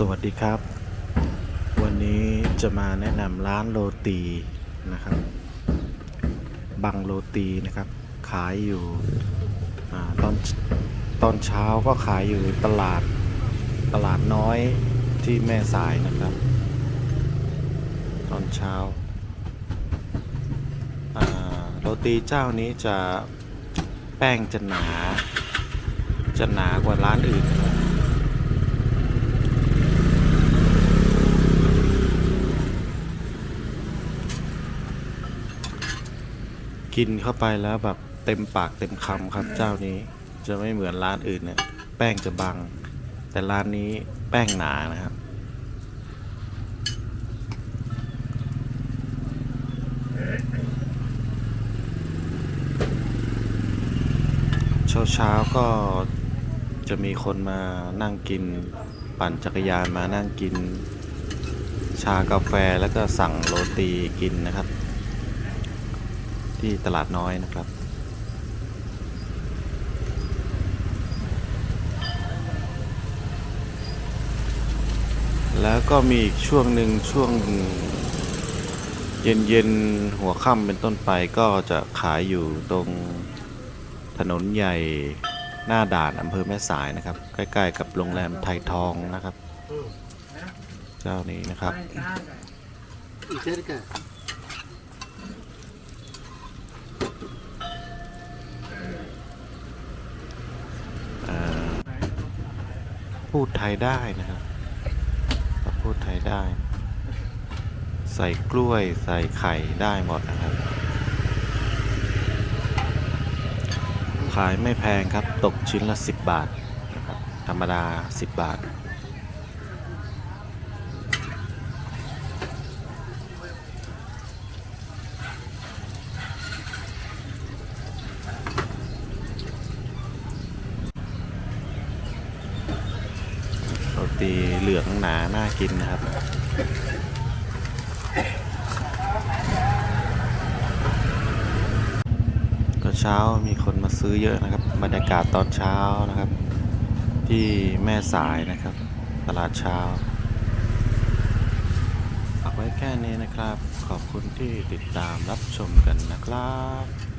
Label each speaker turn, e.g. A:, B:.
A: สวัสดีครับ วันนี้จะมาแนะนำร้านโรตีนะครับ บังโรตีนะครับ ขายอยู่อตอนตอนเช้าก็ขายอยู่ตลาดตลาดน้อยที่แม่สายนะครับ ตอนเช้าอ่าโรตีเจ้านี้จะแป้งจะหนา จะหนากว่าร้านอื่นนะครับ กินเข้าไปแล้วแบบเต็มปากเต็มคำครับเจ้านี้จะไม่เหมือนร้านอื่นเนี่ยแป้งจะบางแต่ร้านนี้แป้งหนานะครับเช้าเช้าๆก็จะมีคนมานั่งกิน ปั่นจักรยานมานั่งกิน ชากาแฟแล้วก็สั่งโรตีกินนะครับ ที่ตลาดน้อยนะครับ แล้วก็มีอีกช่วงหนึ่งช่วงเย็นเย็นๆหัวค่ำเป็นต้นไปก็จะขายอยู่ตรงถนนใหญ่หน้าด่านอำเภอแม่สายนะครับ ใกล้ ๆ กับโรงแรมไทยทองนะครับ เจ้านี้นะครับ พูดไทยได้นะครับพูดไทยได้ ใส่กล้วยใส่ไข่ได้หมดนะครับ ขายไม่แพงครับตกชิ้นละ 10 บาทนะครับธรรมดา 10 บาท ตีเหลืองหนาน่ากินนะครับ ก็เช้ามีคนมาซื้อเยอะนะครับ บรรยากาศตอนเช้านะครับ ที่แม่สายนะครับ ตลาดเช้าฝากไว้แค่นี้นะครับ ขอบคุณที่ติดตามรับชมกันนะครับ